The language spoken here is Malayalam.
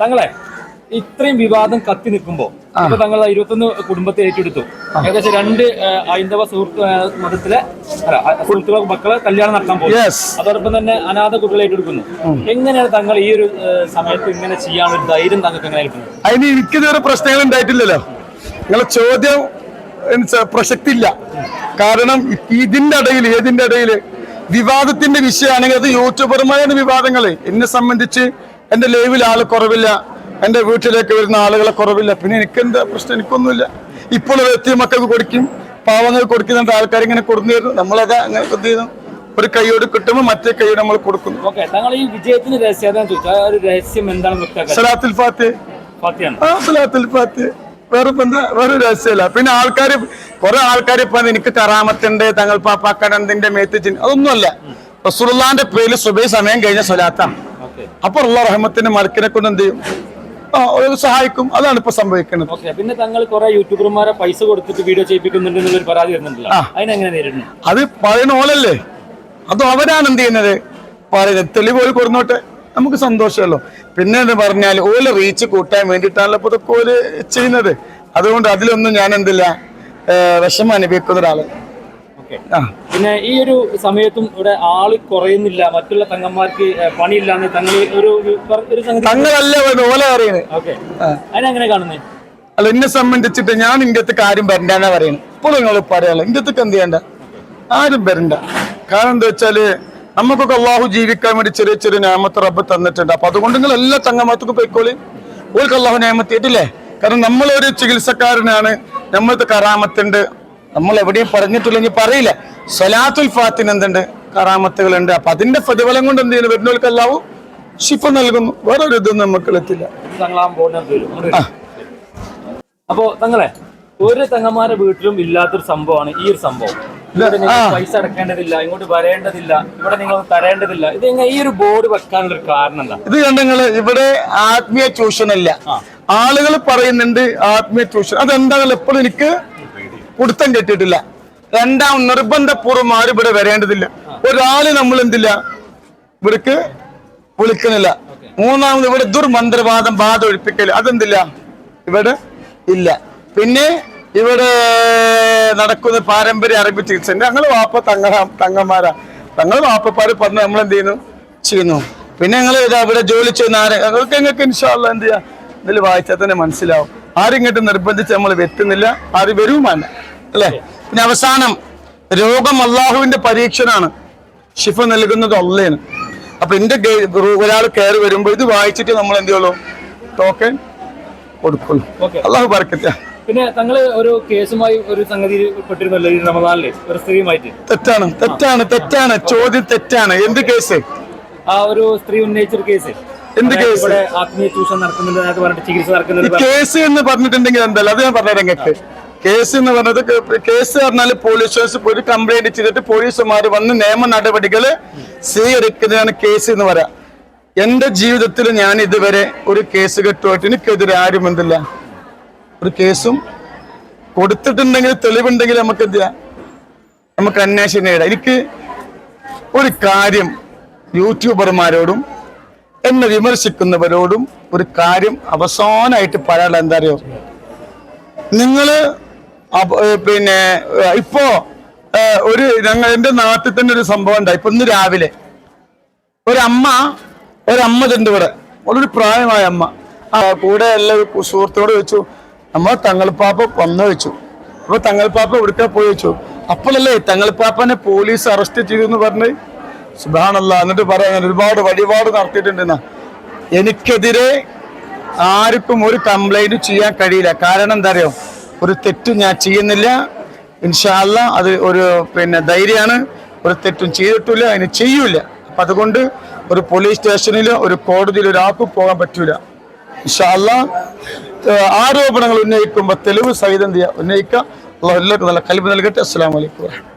തങ്ങളെ ഇത്രയും വിവാദം കത്തി നിൽക്കുമ്പോ ഇപ്പൊ തങ്ങൾ ഇരുപത്തൊന്ന് കുടുംബത്തെ ഏറ്റെടുത്തു. ഏകദേശം രണ്ട് ഹൈന്ദവ സുഹൃത്ത് മതത്തിലെ സുഹൃത്തുക്കളെ മക്കളെ കല്യാണം നടത്താൻ പോകും അതോടൊപ്പം തന്നെ അനാഥ കുട്ടികളെ ഏറ്റെടുക്കുന്നു. എങ്ങനെയാണ് തങ്ങൾ ഈ ഒരു സമയത്ത് ഇങ്ങനെ ചെയ്യാനുള്ള ഒരു ധൈര്യം തങ്ങൾക്ക് എങ്ങനെ കിട്ടുന്നത് അതിന് എനിക്കിതുവരെ പ്രശ്നങ്ങൾ ഉണ്ടായിട്ടില്ലല്ലോ. നിങ്ങളെ ചോദ്യം പ്രസക്തി ഇല്ല കാരണം ഇതിന്റെ ഇടയിൽ ഏതിന്റെ ഇടയിൽ വിവാദത്തിന്റെ വിഷയമാണെങ്കിൽ അത് യൂട്യൂബർമാരുടെ വിവാദങ്ങൾ എന്നെ സംബന്ധിച്ച് എന്റെ ലൈവിൽ ആൾ കുറവില്ല. എന്റെ വീട്ടിലേക്ക് വരുന്ന ആളുകളെ കുറവില്ല. പിന്നെ എനിക്ക് എന്താ പ്രശ്നം? എനിക്കൊന്നുമില്ല. ഇപ്പോൾ എത്തിയ മക്കൾക്ക് കൊടുക്കും. പാവങ്ങൾ കൊടുക്കുന്നുണ്ട്. ആൾക്കാർ ഇങ്ങനെ കൊടുന്നു തരുന്നു നമ്മളത് അങ്ങനെ എന്ത് ചെയ്യുന്നു ഒരു കൈയോട് കിട്ടുമ്പോൾ മറ്റേ കൈയോട് നമ്മൾ കൊടുക്കുന്നു. സലാത്തുൽ ഫാത്ത്. ആ സലാത്തുൽ ഫാത്ത്. വേറെ എന്താ? വേറെ രഹസ്യമില്ല. പിന്നെ ആൾക്കാർ കുറെ ആൾക്കാർ ഇപ്പൊ എനിക്ക് കറാമത്തിന്റെ തങ്ങൾ പാപ്പാക്കടന്തിന്റെ മേത്തിച്ചിന് അതൊന്നുമല്ല. റസൂലുള്ളാന്റെ പേരിൽ സുബൈ സമയം കഴിഞ്ഞ സ്വലാത്താണ് അപ്പൊ ഉള്ള റഹ്മത്തിന്റെ മലക്കിനെ കൊണ്ട് എന്ത് ചെയ്യും? സഹായിക്കും. അതാണ് ഇപ്പൊ സംഭവിക്കുന്നത്. പിന്നെ തങ്ങൾ കുറെ യൂട്യൂബർമാരെ പൈസ കൊടുത്തിട്ട് വീഡിയോ ചെയ്യിപ്പിക്കുന്നുണ്ട് എന്നുള്ളൊരു പരാതി വരുന്നുണ്ടല്ലോ. അത് പറയുന്ന ഓലല്ലേ അത് അവരാണ് എന്ത് ചെയ്യുന്നത്? പറയുന്നത് തെളിവ് ഓൽ കൊടുന്നോട്ടെ. നമുക്ക് സന്തോഷമല്ലോ. പിന്നെ എന്ന് പറഞ്ഞാൽ ഓൽ റീച്ച് കൂട്ടാൻ വേണ്ടിയിട്ടാണല്ലോ ഇപ്പൊ ഇതൊക്കെ ഓൽ ചെയ്യുന്നത്. അതുകൊണ്ട് അതിലൊന്നും ഞാൻ എന്തില്ല വിഷമം അനുഭവിക്കുന്ന ഒരാൾ. ഓക്കെ. പിന്നെ ഈ ഒരു സമയത്തും ഇവിടെ ആൾ കുറയുന്നില്ല മറ്റുള്ള തങ്ങന്മാർക്ക് പണിയില്ലാന്ന് തങ്ങൾ ഒരു ഒരു- പറയുന്നത് ഓക്കെ. അതിനെങ്ങനെ കാണുന്നേ? അല്ല എന്നെ സംബന്ധിച്ചിട്ട് ഞാൻ ഇന്ത്യത്ത് കാര്യം വരണ്ടെന്നാ പറയുന്നത് ഇപ്പോൾ നിങ്ങൾ പറയാലോ ഇന്ത്യത്തേക്ക് എന്ത് ചെയ്യണ്ട? ആരും വരണ്ട. കാരണം എന്താ വെച്ചാൽ നമുക്കൊക്കെ അള്ളാഹു ജീവിക്കാൻ വേണ്ടി ചെറിയ ചെറിയ നിയമത്തെ റബ്ബ് തന്നിട്ടുണ്ട്. അപ്പൊ അതുകൊണ്ട് നിങ്ങൾ എല്ലാ തങ്ങമാത്തക്കും പോയിക്കോളി. ഓൾക്ക് അള്ളാഹു ഞാമത്തിയിട്ടില്ലേ കാരണം നമ്മളൊരു ചികിത്സക്കാരനാണ് നമ്മൾക്ക് കറാമത്തുണ്ട് നമ്മൾ എവിടെയും പറഞ്ഞിട്ടില്ലെങ്കിൽ പറയില്ല. സലാത്തുൽ ഫാത്തിന് എന്തുണ്ട്? കറാമത്തുകളുണ്ട്. അപ്പൊ അതിന്റെ പ്രതിഫലം കൊണ്ട് എന്ത് ചെയ്യുന്നു? വരുന്നവർക്ക് അല്ലാവു ഷിഫ നൽകുന്നു. വേറൊരു ഇതും നമുക്ക് എത്തില്ല അപ്പോ തങ്ങളെ ഒരു തങ്ങന്മാരുടെ വീട്ടിലും ഇല്ലാത്തൊരു സംഭവമാണ് ഈ ഒരു സംഭവം. പൈസ അടക്കേണ്ടതില്ല ഇങ്ങോട്ട് വരേണ്ടതില്ല ഇവിടെ നിങ്ങൾ തരേണ്ടതില്ല. ഇത് ഈ ഒരു ബോർഡ് വെക്കാനുള്ള ഒരു കാരണം എന്താ? ഇത് കണ്ടെങ്കിൽ ഇവിടെ ആത്മീയ ചൂഷണല്ല ആളുകൾ പറയുന്നുണ്ട് ആത്മീയ ചൂഷണം അതെന്താ? എപ്പോഴും എനിക്ക് കുടുത്തം കെട്ടിയിട്ടില്ല രണ്ടാം നിർബന്ധപൂർവം ആരും ഇവിടെ വരേണ്ടതില്ല. ഒരാൾ നമ്മൾ എന്തില്ല ഇവിടേക്ക് വിളിക്കുന്നില്ല മൂന്നാമത് ഇവിടെ ദുർമന്ത്രവാദം ബാധ ഒഴിപ്പിക്കൽ അതെന്തില്ല? ഇവിടെ ഇല്ല. പിന്നെ ഇവിടെ നടക്കുന്ന പാരമ്പര്യ അറബി ചികിത്സ ഞങ്ങൾ വാപ്പ തങ്ങ തങ്ങന്മാരാ. തങ്ങൾ വാപ്പപ്പാര് പറഞ്ഞ് നമ്മൾ എന്ത് ചെയ്യുന്നു. ചെയ്യുന്നു പിന്നെ ഞങ്ങൾ ഇതാ ഇവിടെ ജോലി ചെയ്യുന്ന ആരെ? ഞങ്ങൾക്ക് ഞങ്ങൾക്ക് ഇൻഷാല്ല എന്ത് ചെയ്യാം ഇതിൽ വായിച്ചാൽ തന്നെ മനസ്സിലാവും. ആരും ഇങ്ങോട്ട് നിർബന്ധിച്ച് നമ്മൾ വെത്തുന്നില്ല ആരും വരുവുമല്ല അല്ലേ? പിന്നെ അവസാനം രോഗം അള്ളാഹുവിന്റെ പരീക്ഷനാണ്. ശിഫ നൽകുന്നത് ഒള്ളേന് അപ്പൊ എന്റെ ഒരാൾ കയറി വരുമ്പോ ഇത് വായിച്ചിട്ട് നമ്മൾ എന്ത് ചെയ്യുള്ളൂ? ടോക്കൺ കൊടുക്കുള്ളൂ അള്ളാഹു പറക്കത്തില്ല പിന്നെ തങ്ങൾ ഒരു കേസുമായി ഒരു സംഗതി പെട്ടിരുന്നല്ലോ ഈ റമദാനിൽ ഒരു സ്ത്രീയുമായിട്ട്. തെറ്റാണ് തെറ്റാണ് തെറ്റാണ് ചോദ്യം തെറ്റാണ്. എന്ത് കേസ്? ആ ഒരു സ്ത്രീ ഉന്നയിച്ചൊരു കേസ്. എന്ത് കേസ്? ഇവിടെ ആത്മീയ ചൂഷണം നടക്കുന്നുണ്ട് പറഞ്ഞിട്ട് ചികിത്സ നടക്കുന്നുണ്ട് കേസ് എന്ന് പറഞ്ഞിട്ടുണ്ടെങ്കിൽ എന്തല്ല? അത് ഞാൻ പറഞ്ഞ രംഗത്ത് കേസ് എന്ന് പറഞ്ഞത് കേസ് പറഞ്ഞാൽ പോലീസ് സ്റ്റേഷൻ ഒരു കംപ്ലൈന്റ് ചെയ്തിട്ട് പോലീസുമാർ വന്ന് നിയമ നടപടികൾ സ്വീകരിക്കുന്നതാണ് കേസ് എന്ന് പറയാം. എന്റെ ജീവിതത്തിൽ ഞാൻ ഇതുവരെ ഒരു കേസ് കെട്ടുമായിട്ട് എനിക്കെതിരെ ആരും എന്തില്ല. ഒരു കേസും കൊടുത്തിട്ടുണ്ടെങ്കിൽ തെളിവുണ്ടെങ്കിൽ നമുക്ക് എന്ത് ചെയ്യാം നമുക്ക് അന്വേഷണം നേടാം. എനിക്ക് ഒരു കാര്യം യൂട്യൂബർമാരോടും എന്നെ വിമർശിക്കുന്നവരോടും ഒരു കാര്യം അവസാനമായിട്ട് പറയാനുള്ള എന്താ അറിയോ? നിങ്ങൾ പിന്നെ ഇപ്പോ ഒരു ഞങ്ങൾ എന്റെ നാട്ടിൽ തന്നെ ഒരു സംഭവം ഉണ്ടായി. ഇപ്പൊ ഇന്ന് രാവിലെ ഒരമ്മ ഒരമ്മ ഉണ്ട് ഇവിടെ. വളരെ പ്രായമായ അമ്മ. ആ കൂടെ എല്ലാ സുഹൃത്തോട് വെച്ചു നമ്മ തങ്ങൾപ്പാപ്പ വന്ന് വെച്ചു അപ്പൊ തങ്ങൾപ്പാപ്പ എവിടുക്കാ പോയി വെച്ചു അപ്പോഴല്ലേ തങ്ങൾപ്പാപ്പനെ പോലീസ് അറസ്റ്റ് ചെയ്തു എന്ന് പറഞ്ഞ് സുബാനല്ല എന്നിട്ട് പറയാൻ ഒരുപാട് വഴിപാട് നടത്തിയിട്ടുണ്ടെന്ന്. എനിക്കെതിരെ ആർക്കും ഒരു കംപ്ലൈന്റ് ചെയ്യാൻ കഴിയില്ല. കാരണം എന്താ അറിയോ ഒരു തെറ്റും ഞാൻ ചെയ്യുന്നില്ല. ഇൻഷാല്ല അത് ഒരു പിന്നെ ധൈര്യമാണ്. ഒരു തെറ്റും ചെയ്തിട്ടില്ല അതിന് ചെയ്യൂല അപ്പൊ അതുകൊണ്ട് ഒരു പോലീസ് സ്റ്റേഷനിലോ ഒരു കോടതിയിലോ ഒരാൾക്കും പോകാൻ പറ്റൂല. ഇൻഷാല്ല ആരോപണങ്ങൾ ഉന്നയിക്കുമ്പോൾ തെളിവ് സഹിതം ചെയ്യുക ഉന്നയിക്കുക. അള്ളാഹു എല്ലാവർക്കും നല്ല കൽപ്പ് നൽകട്ടെ. അസ്സാം വലൈക്കും